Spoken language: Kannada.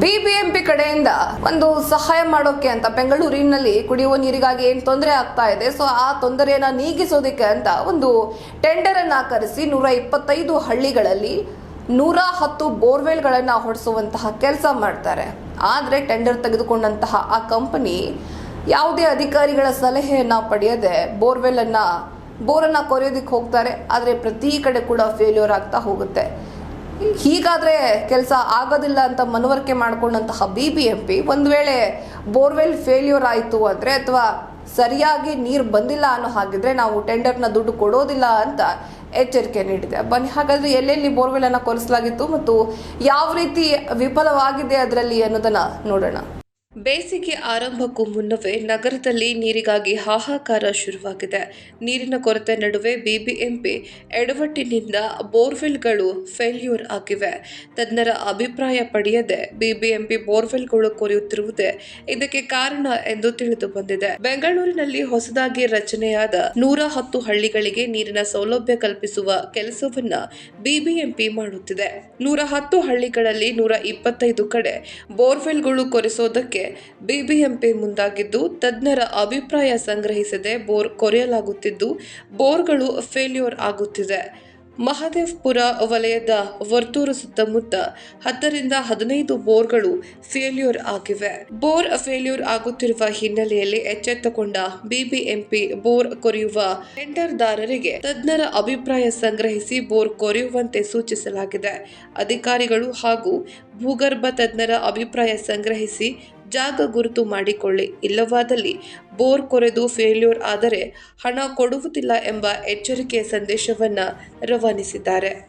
ಬಿಬಿಎಂಪಿ ಕಡೆಯಿಂದ ಒಂದು ಸಹಾಯ ಮಾಡೋಕೆ ಅಂತ ಬೆಂಗಳೂರಿನಲ್ಲಿ ಕುಡಿಯುವ ನೀರಿಗಾಗಿ ಏನು ತೊಂದರೆ ಆಗ್ತಾ ಇದೆ? ಸೊ ಆ ತೊಂದರೆಯನ್ನ ನೀಗಿಸೋದಕ್ಕೆ ಅಂತ ಒಂದು ಟೆಂಡರ್ ಅನ್ನ ಕರೆಸಿ ನೂರ ಇಪ್ಪತ್ತೈದು ಹಳ್ಳಿಗಳಲ್ಲಿ ನೂರ ಹತ್ತು ಬೋರ್ವೆಲ್ಗಳನ್ನು ಹೊಡೆಸುವಂತಹ ಕೆಲಸ ಮಾಡ್ತಾರೆ. ಆದರೆ ಟೆಂಡರ್ ತೆಗೆದುಕೊಂಡಂತಹ ಆ ಕಂಪನಿ ಯಾವುದೇ ಅಧಿಕಾರಿಗಳ ಸಲಹೆಯನ್ನ ಪಡೆಯದೆ ಬೋರ್ವೆಲ್ ಅನ್ನ, ಬೋರನ್ನ ಕೊರೆಯೋದಕ್ಕೆ ಹೋಗ್ತಾರೆ. ಆದರೆ ಪ್ರತಿ ಕಡೆ ಕೂಡ ಫೇಲ್ಯೂರ್ ಆಗ್ತಾ ಹೋಗುತ್ತೆ. ಹೀಗಾದ್ರೆ ಕೆಲಸ ಆಗೋದಿಲ್ಲ ಅಂತ ಮನವರಿಕೆ ಮಾಡಿಕೊಂಡಂತಹ ಬಿ ಬಿ ಎಂ ಪಿ ಒಂದು ವೇಳೆ ಬೋರ್ವೆಲ್ ಫೇಲ್ಯೂರ್ ಆಯಿತು ಅಂದರೆ ಅಥವಾ ಸರಿಯಾಗಿ ನೀರು ಬಂದಿಲ್ಲ ಅನ್ನೋ ಹಾಗಿದ್ರೆ ನಾವು ಟೆಂಡರ್ನ ದುಡ್ಡು ಕೊಡೋದಿಲ್ಲ ಅಂತ ಎಚ್ಚರಿಕೆ ನೀಡಿದೆ. ಬನ್ನಿ, ಹಾಗಾದರೆ ಎಲ್ಲೆಲ್ಲಿ ಬೋರ್ವೆಲನ್ನು ಅನ್ನ ಕೊರೆಸಲಾಗಿತ್ತು ಮತ್ತು ಯಾವ ರೀತಿ ವಿಫಲವಾಗಿದೆ ಅದರಲ್ಲಿ ಅನ್ನೋದನ್ನು ನೋಡೋಣ. ಬೇಸಿಗೆ ಆರಂಭಕ್ಕೂ ಮುನ್ನವೇ ನಗರದಲ್ಲಿ ನೀರಿಗಾಗಿ ಹಾಹಾಕಾರ ಶುರುವಾಗಿದೆ. ನೀರಿನ ಕೊರತೆ ನಡುವೆ ಬಿಬಿಎಂಪಿ ಎಡವಟ್ಟಿನಿಂದ ಬೋರ್ವೆಲ್ಗಳು ಫೇಲ್ಯೂರ್ ಆಗಿವೆ. ತಜ್ಞರ ಅಭಿಪ್ರಾಯ ಪಡೆಯದೆ ಬಿಬಿಎಂಪಿ ಬೋರ್ವೆಲ್ಗಳು ಕೊರೆಯುತ್ತಿರುವುದೇ ಇದಕ್ಕೆ ಕಾರಣ ಎಂದು ತಿಳಿದು ಬಂದಿದೆ. ಬೆಂಗಳೂರಿನಲ್ಲಿ ಹೊಸದಾಗಿ ರಚನೆಯಾದ ನೂರ ಹತ್ತು ಹಳ್ಳಿಗಳಿಗೆ ನೀರಿನ ಸೌಲಭ್ಯ ಕಲ್ಪಿಸುವ ಕೆಲಸವನ್ನ ಬಿಬಿಎಂಪಿ ಮಾಡುತ್ತಿದೆ. ನೂರ ಹತ್ತು ಹಳ್ಳಿಗಳಲ್ಲಿ ನೂರ ಇಪ್ಪತ್ತೈದು ಕಡೆ ಬೋರ್ವೆಲ್ಗಳು ಕೊರೆಸೋದಕ್ಕೆ ಬಿಬಿಎಂಪಿ ಮುಂದಾಗಿದ್ದು, ತಜ್ಞರ ಅಭಿಪ್ರಾಯ ಸಂಗ್ರಹಿಸದೆ ಬೋರ್ ಕೊರೆಯಲಾಗುತ್ತಿದ್ದು, ಬೋರ್ಗಳು ಫೇಲ್ಯೂರ್ ಆಗುತ್ತಿದೆ. ಮಹದೇವ್ಪುರ ವಲಯದ ವರ್ತೂರು ಸುತ್ತಮುತ್ತ ಹತ್ತರಿಂದ ಹದಿನೈದು ಬೋರ್ಗಳು ಫೇಲ್ಯೂರ್ ಆಗಿವೆ. ಬೋರ್ ಫೇಲ್ಯೂರ್ ಆಗುತ್ತಿರುವ ಹಿನ್ನೆಲೆಯಲ್ಲಿ ಎಚ್ಚೆತ್ತುಕೊಂಡ ಬಿಬಿಎಂಪಿ ಬೋರ್ ಕೊರೆಯುವ ಟೆಂಡರ್ದಾರರಿಗೆ ತಜ್ಞರ ಅಭಿಪ್ರಾಯ ಸಂಗ್ರಹಿಸಿ ಬೋರ್ ಕೊರೆಯುವಂತೆ ಸೂಚಿಸಲಾಗಿದೆ. ಅಧಿಕಾರಿಗಳು ಹಾಗೂ ಭೂಗರ್ಭ ತಜ್ಞರ ಅಭಿಪ್ರಾಯ ಸಂಗ್ರಹಿಸಿ ಜಾಗ ಗುರುತು ಮಾಡಿಕೊಳ್ಳಿ. ಇಲ್ಲವಾದಲ್ಲಿ ಬೋರ್ ಕೊರೆದು ಫೇಲ್ಯೂರ್ ಆದರೆ ಹಣ ಕೊಡುವುದಿಲ್ಲ ಎಂಬ ಎಚ್ಚರಿಕೆಯ ಸಂದೇಶವನ್ನ ರವಾನಿಸಿದ್ದಾರೆ.